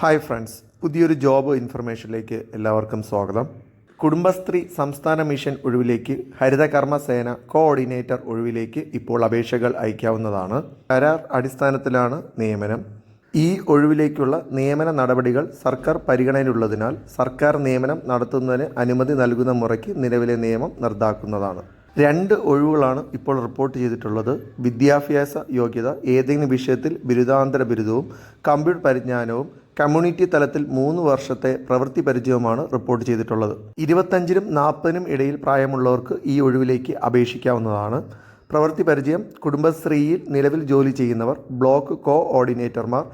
Hi friends പുതിയൊരു job ഇൻഫർമേഷനിലേക്ക് എല്ലാവർക്കും സ്വാഗതം. കുടുംബശ്രീ സംസ്ഥാന മിഷൻ ഒഴിവിലേക്ക് ഹരിതകർമ്മ സേന കോഓർഡിനേറ്റർ ഒഴിവിലേക്ക് ഇപ്പോൾ അപേക്ഷകൾ അയക്കാവുന്നതാണ്. കരാർ അടിസ്ഥാനത്തിലാണ് നിയമനം. ഈ ഒഴിവിലേക്കുള്ള നിയമന നടപടികൾ സർക്കാർ പരിഗണനയിലുള്ളതിനാൽ സർക്കാർ നിയമനം നടത്തുന്നതിന് അനുമതി നൽകുന്ന മുറയ്ക്ക് നിലവിലെ നിയമം നിർദ്ദാക്കുന്നതാണ്. രണ്ട് ഒഴിവുകളാണ് ഇപ്പോൾ റിപ്പോർട്ട് ചെയ്തിട്ടുള്ളത്. വിദ്യാഭ്യാസ യോഗ്യത ഏതെങ്കിലും വിഷയത്തിൽ ബിരുദാന്തര ബിരുദവും കമ്പ്യൂട്ടർ പരിജ്ഞാനവും കമ്മ്യൂണിറ്റി തലത്തിൽ മൂന്ന് വർഷത്തെ പ്രവൃത്തി പരിചയവുമാണ് റിപ്പോർട്ട് ചെയ്തിട്ടുള്ളത്. ഇരുപത്തഞ്ചിനും നാൽപ്പതിനും ഇടയിൽ പ്രായമുള്ളവർക്ക് ഈ ഒഴിവിലേക്ക് അപേക്ഷിക്കാവുന്നതാണ്. പ്രവൃത്തി പരിചയം കുടുംബശ്രീയിൽ നിലവിൽ ജോലി ചെയ്യുന്നവർ ബ്ലോക്ക് കോ ഓർഡിനേറ്റർമാർ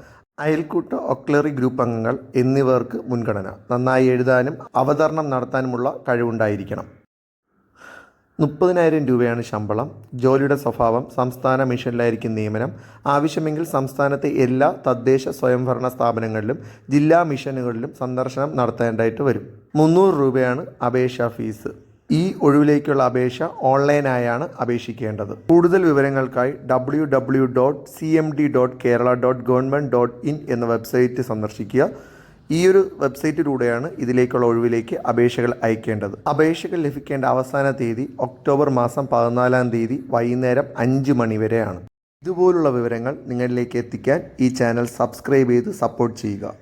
അയൽക്കൂട്ട ഒക്ലറി ഗ്രൂപ്പ് അംഗങ്ങൾ എന്നിവർക്ക് മുൻഗണന. നന്നായി എഴുതാനും അവതരണം നടത്താനുമുള്ള കഴിവുണ്ടായിരിക്കണം. മുപ്പതിനായിരം രൂപയാണ് ശമ്പളം. ജോലിയുടെ സ്വഭാവം സംസ്ഥാന മിഷനിലായിരിക്കും നിയമനം. ആവശ്യമെങ്കിൽ സംസ്ഥാനത്തെ എല്ലാ തദ്ദേശ സ്വയംഭരണ സ്ഥാപനങ്ങളിലും ജില്ലാ മിഷനുകളിലും സന്ദർശനം നടത്തേണ്ടതായിട്ട് വരും. മുന്നൂറ് രൂപയാണ് അപേക്ഷാ ഫീസ്. ഈ ഒഴിവിലേക്കുള്ള അപേക്ഷ ഓൺലൈനായാണ് അപേക്ഷിക്കേണ്ടത്. കൂടുതൽ വിവരങ്ങൾക്കായി W W dot C M D dot Kerala dot government dot in എന്ന വെബ്സൈറ്റ് സന്ദർശിക്കുക. ഈ ഒരു വെബ്സൈറ്റിലൂടെയാണ് ഇതിലേക്കുള്ള ഒഴിവിലേക്ക് അപേക്ഷകൾ അയക്കേണ്ടത്. അപേക്ഷകൾ ലഭിക്കേണ്ട അവസാന തീയതി ഒക്ടോബർ മാസം പതിനാലാം തീയതി വൈകുന്നേരം അഞ്ച് മണി വരെയാണ്. ഇതുപോലുള്ള വിവരങ്ങൾ നിങ്ങളിലേക്ക് എത്തിക്കാൻ ഈ ചാനൽ സബ്സ്ക്രൈബ് ചെയ്ത് സപ്പോർട്ട് ചെയ്യുക.